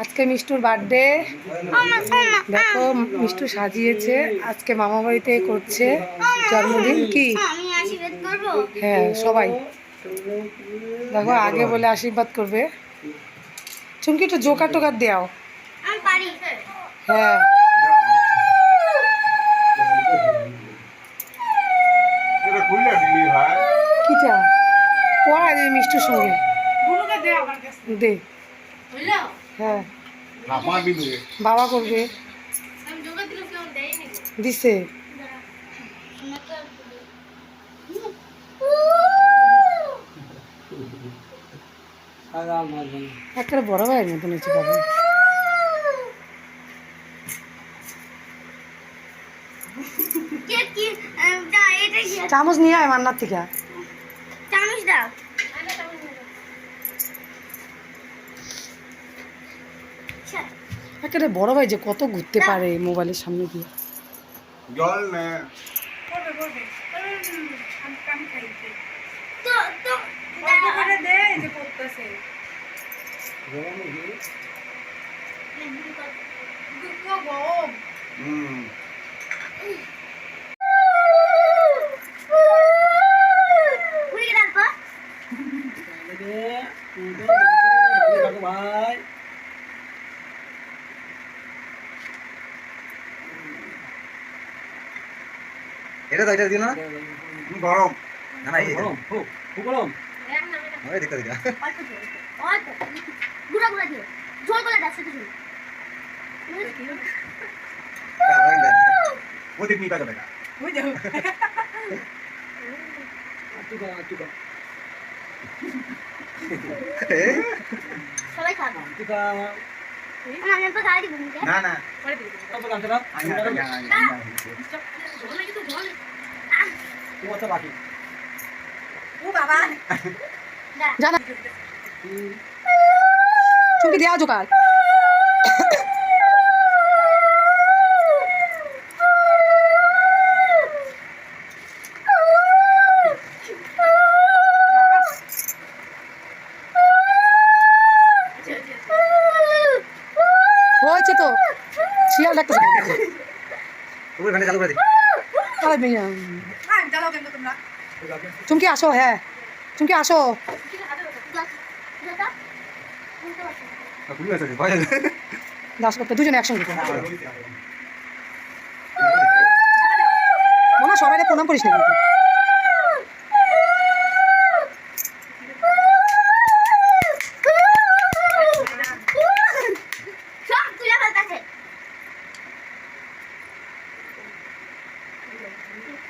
আজকে মিষ্টুর বার্থডে। দেখো, মিষ্টু সাজিয়েছে। আজকে মামা বাড়িতে করছে জন্মদিন। কি? হ্যাঁ সবাই। দেখো, আগে বলে আশীর্বাদ করবে। চুমকি, একটু জোকার টোকার দেও আমি পারি হ্যাঁ। কিটা? পড়া দে মিষ্টুর সঙ্গে। দে। হ্যাঁ। বাবা করবে। দিছে। একটা বড় ভাইয়ের মতন হচ্ছে বাবা। চামচ নিয়ে আয় মান্নার থেকে চামচ দাও আচ্ছা, একেবারে বড় ভাই যে কত ঘুরতে পারে মোবাইলের সামনে দিয়ে জল নে। তো তো হুম। এটা তো এটা দিও না গরম না না এই ওই দেখতে দিও অল্প দিও, গুঁড়া গুঁড়া দিও দাও সবাই খাবে আমি তো গাড়ি দিব মুখে না না জানা। চুমকি দেওয়া জোকার হয়েছে তো। শিয়াল ডাকতেছে। উপরে চালু করে দি আরে মেয়ে চুমকি আসো হ্যাঁ। চুমকি আসো। খুলে আছে দাস করতে দুজনে একসঙ্গে মনে হয় সবাই প্রণাম করিস না কিন্তু সব তুলে ফেলতেছে ও খাবে তিনবার দিল সব দুব্বা দুব্বা সবাই দিবে আর করবে হাজার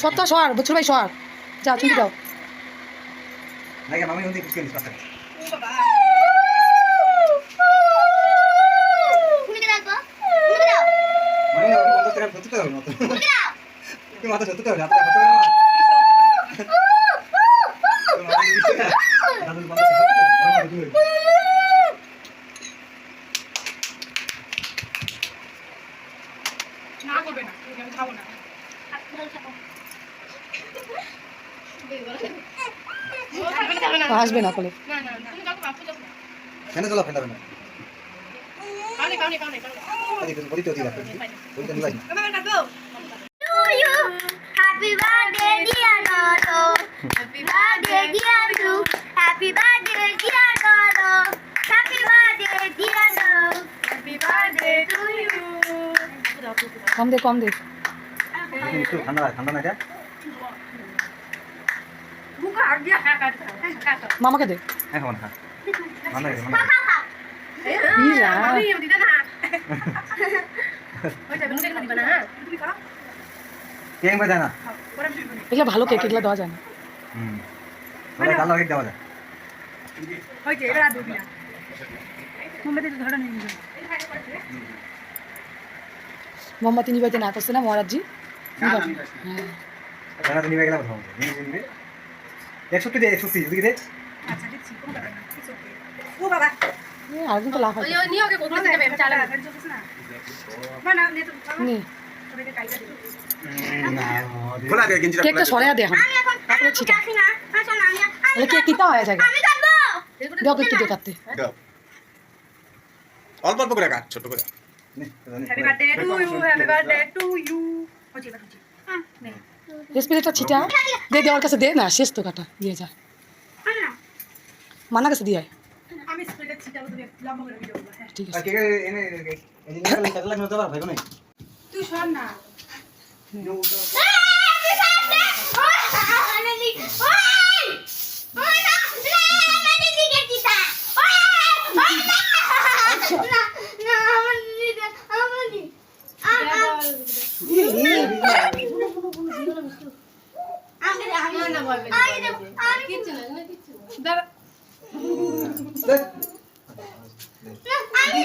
সত্য সর বছর ভাই সর যা চুমকি দাও। মানে মাত্র সত্তর টাকা হাতে না করবে না আমি খাব না। আসবে না কোলে না না না তুমি যাও বাপু যাও ফ্যানে চলা ফেলবে না কাউনে কাউনে কাউনে কাউনে আরে কিছু বলি তো দিলা ওইটা নিলাই মামা কাটো To you. Happy birthday, dear Dodo. Happy birthday, dear you. Happy birthday, dear Dodo. Happy birthday, dear Dodo. Happy birthday to you. কম দে কম দে একটু ঠান্ডা ঠান্ডা না এটা মামাকে দে। হ্যাঁ খা ঠান্ডা না না হ্যাঁ কেক বাজা না। এগুলো ভালো কেক এগুলো দেওয়া যায় না। হুম। কালো কেক দেওয়া যায়। হয়েছে এবার আর দিবি না। মোমবাতি নিবাইতে না করছে না মহারাজজি হ্যাঁ একষট্টি দে একষট্টি ওদিকে দে হয় হয়ে দিয়ে কাটতে অল্প অল্প করে ছোট করে এবার ছিটা দে দে আমার কাছে দে না শেষ তো কাটা দিয়ে যা মানা কাছে দিয়ে আয়। আমি স্প্রেটা ছিটাবো তুমি লম্বা করে ভিডিও করব হ্যাঁ ঠিক আর আছে কে এনে এই যে নিয়ে কাটলা নতে পার ভাই কোনে তুই সর না দাঁড়া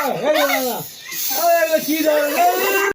পায় দাদাকে দিয়ে দাও। এই কুট্টু না গরম এটা কাঁদতেছে কি দাও